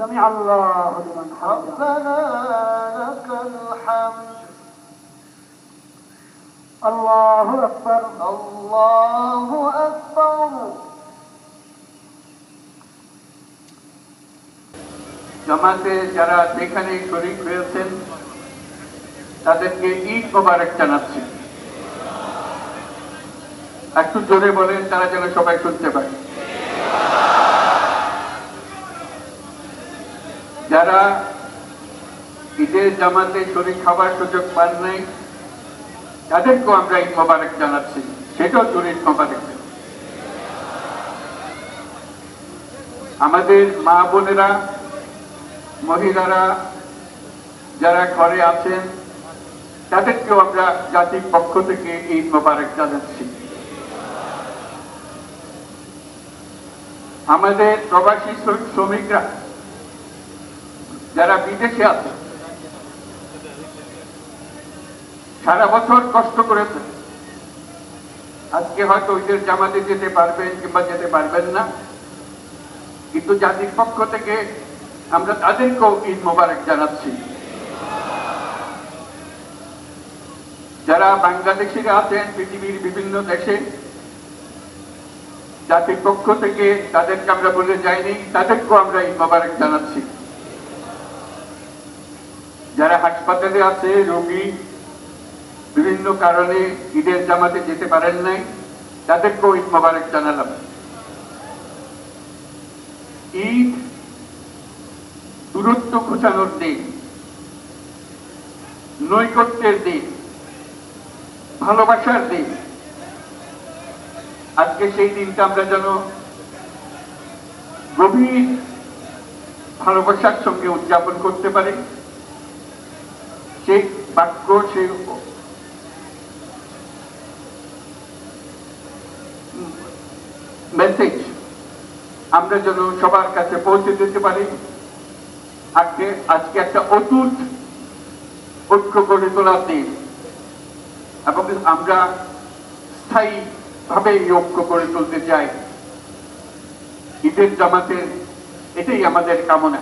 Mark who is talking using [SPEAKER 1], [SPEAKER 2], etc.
[SPEAKER 1] سمع الله لمن حمده
[SPEAKER 2] ربنا لك الحمد
[SPEAKER 1] الله أكبر
[SPEAKER 2] الله أكبر
[SPEAKER 3] জামাতে যারা যেখানে শরীক হয়েছেন তাদেরকে ঈদ মোবারক জানাচ্ছি একটু জোরে বলেন তারা যেন সবাই শুনতে পারে যারা ঈদের জামাতে শরীর খাবার সুযোগ পান নাই, তাদেরকেও আমরা ঈদ মোবারক জানাচ্ছি। সেটাও জরুরি মোবারক। আমাদের মা বোনেরা, মহিলারা যারা ঘরে আছেন, তাদেরকেও আমরা জাতির পক্ষ থেকে ঈদ মোবারক জানাচ্ছি। আমাদের প্রবাসী শ্রমিক- শ্রমিকরা যারা বিদেশে আছে, সারা বছর কষ্ট করেছে। আজকে হয়তো ঈদের জামাতে যেতে পারবেন কিংবা যেতে পারবেন না। কিন্তু জাতির পক্ষ থেকে আমরা তাদেরকেও ঈদ মোবারক জানাচ্ছি। যারা বাংলাদেশিরা আছেন, পৃথিবীর বিভিন্ন দেশে, জাতির পক্ষ থেকে তাদেরকে আমরা বলে যাইনি, তাদেরকেও আমরা ঈদ মোবারক জানাচ্ছি। যারা হাসপাতালে আছে, রোগী, বিভিন্ন কারণে ঈদের জামাতে যেতে পারেন নাই, তাদেরকেও ঈদ মোবারক জানালাম। ঈদ দূরত্ব ঘোচানোর দিন নৈকট্যের দিন, ভালোবাসার দিন। আজকে সেই দিনটা আমরা যেন গভীর ভালোবাসার সঙ্গে উদযাপন করতে পারি। বাক্য মেসেজ আমরা যেন সবার কাছে পৌঁছে দিতে পারি। আজকে আজকে একটা অটুট ঐক্য গড়ে তোলার দিন। এবং আমরা স্থায়ী ভাবে এই ঐক্য গড়ে তুলতে চাই। ঈদের জামাতের এটাই আমাদের কামনা।